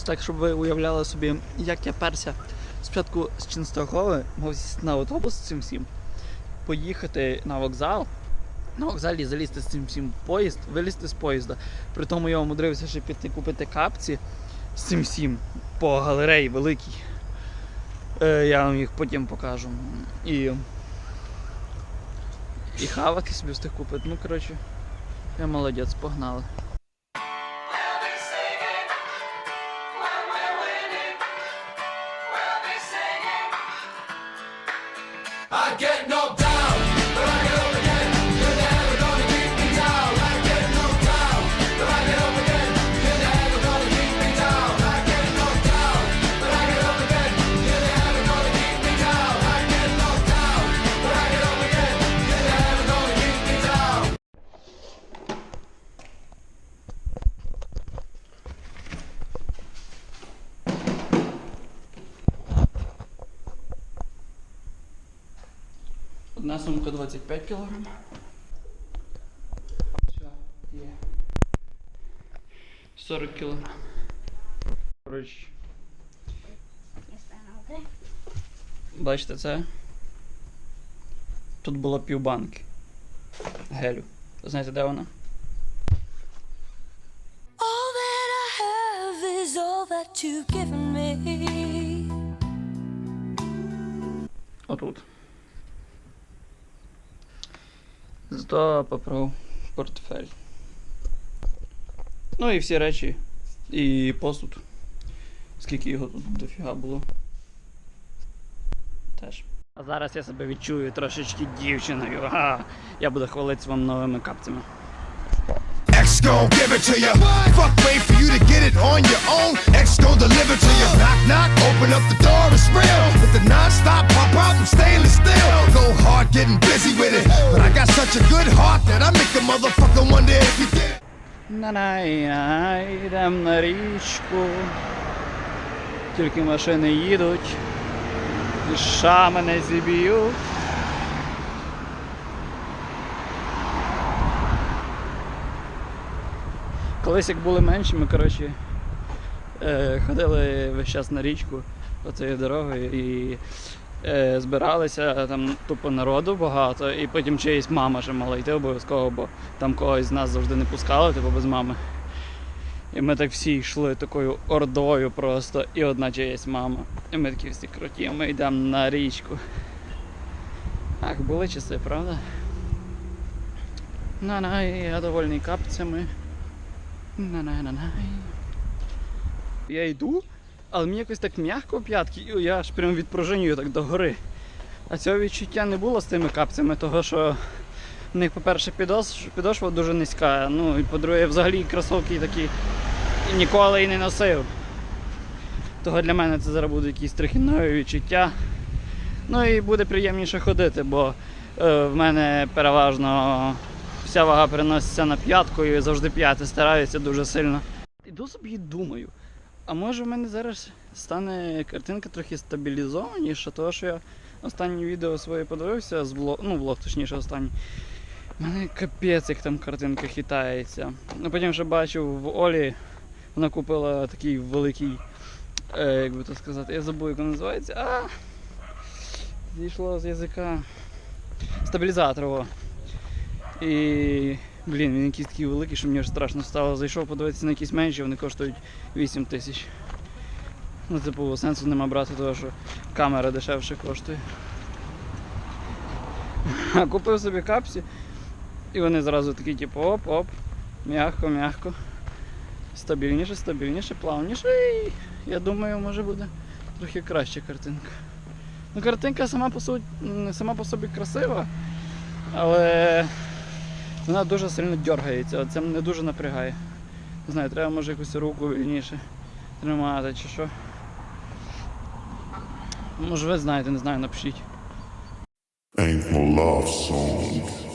Це так, щоб ви уявляли собі, як я перся спочатку з Ченстогови, мав сісти на автобус з цим всім, поїхати на вокзал, на вокзалі залізти з цим всім в поїзд, вилізти з поїзда. При тому я умудрився ще піти купити капці з цим всім по галереї великій. Е, я вам їх потім покажу. І. І хавати собі встиг купити. Ну, коротше, я молодець, погнали. I get knocked down, Одна сумка 25 кг. Все, є. 40 кг. Коротше. Бачите це? Тут було півбанки. Гелю. Знаєте, де вона? All Зато поправ портфель. Ну і всі речі. І посуд. Скільки його тут дофіга було. Теж. А зараз я себе відчую трошечки дівчиною. Ага. Я буду хвалитися вам новими капцями. X gon' give it to you. Fuck, wait for you to get it on your own. X gon' deliver to you. Knock, knock, open up the door, it's real. With the non-stop pop out, I'm stainless steel. Go hard, getting busy with it. But I got such a good heart that I make a motherfucker wonder if you did. На-най, йдем на річку. Тільки машини їдуть. І ша мене зіб'ють. Колись як були менші, ми коротше, е, ходили весь час на річку оцією дорогою і е, збиралися там тупо народу багато, і потім чиїсь мама ще мала йти обов'язково, бо там когось з нас завжди не пускали, типу без мами. І ми так всі йшли такою ордою просто, і одна чиясь мама. І ми такі всі круті, ми йдемо на річку. Ах, були часи, правда? На-на, я довольний капцями. На-на-на-на. Я йду, але мені якось так м'яко п'ятки, і я аж прям відпружинюю так догори. А цього відчуття не було з тими капцями, того що в них, по-перше, підошва дуже низька. Ну і по-друге, взагалі кросовки такі ніколи і не носив. Того для мене це зараз буде якісь трохи відчуття. Ну і буде приємніше ходити, бо е, в мене переважно вся вага переноситься на п'ятку і завжди п'яти стараюся дуже сильно. Іду собі і думаю, а може в мене зараз стане картинка трохи стабілізованіша, тому що я останнє відео своє подивився з влог, ну влог точніше останній. У мене капець, як там картинка хитається. Ну потім ще бачив в Олі, вона купила такий великий, е, як би то сказати, я забув, як він називається. А! Зійшло з язика. Стабілізатор. І. Блін, він якийсь такий великий, що мені аж страшно стало. Зайшов подивитися на якісь менші, вони коштують 8 тисяч. Ну, типу, сенсу нема брати, того, що камера дешевше коштує. А купив собі капсі, і вони зразу такі, типу, оп-оп, м'яко. Стабільніше, стабільніше, плавніше. І я думаю, може буде трохи краща картинка. Ну, картинка сама по, су... сама по собі красива, але вона дуже сильно дергається, це мене дуже напрягає. Не знаю, треба може якусь руку вільніше тримати чи що. Може ви знаєте, не знаю, напишіть. Ain't no love song.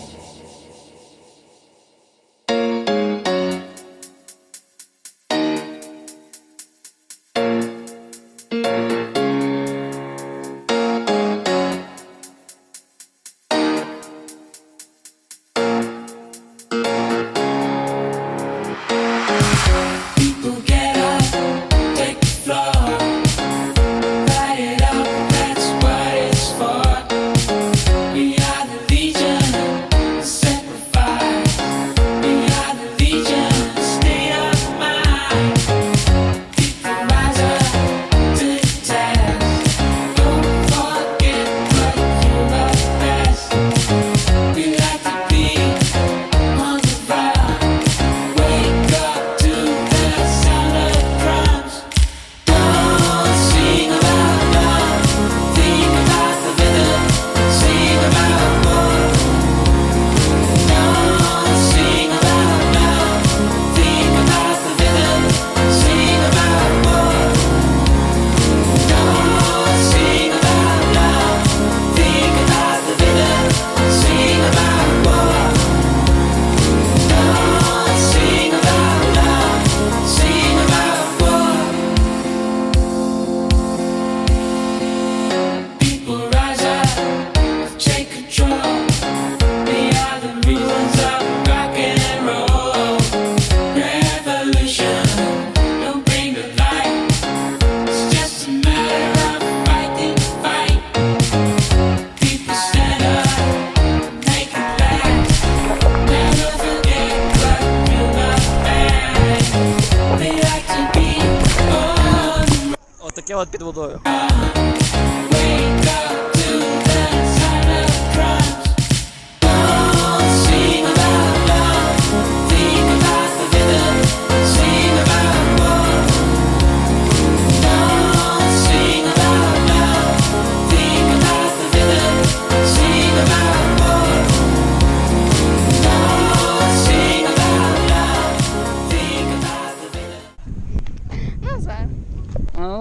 Таке от під водою.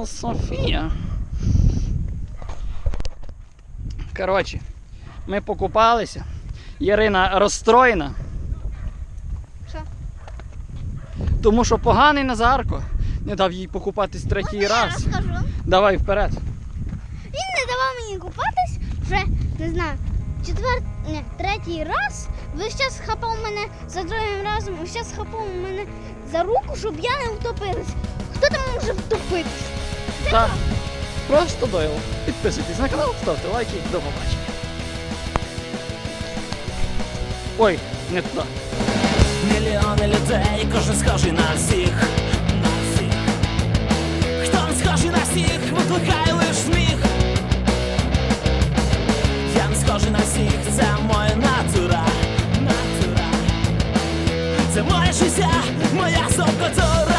Софія. Коротше, ми покупалися. Ярина розстроєна. Що? Тому що поганий Назарко не дав їй покупатись третій Я раз. розкажу. Давай вперед. Він не давав мені купатись вже, не знаю, четвертий, не, третій раз. Весь час хапав мене за другим разом, весь час хапав мене за руку, щоб я не втопилась. Може втопитись? Так. Просто дойл. Підписуйтесь на канал, ставте лайки. До побачення. Ой, не туди. Мільйони людей, кожен схожий на всіх. На всіх. Хто не схожий на всіх, викликає лиш сміх. Я не схожий на всіх, це моя натура. Натура. Це моє життя, моя субкультура.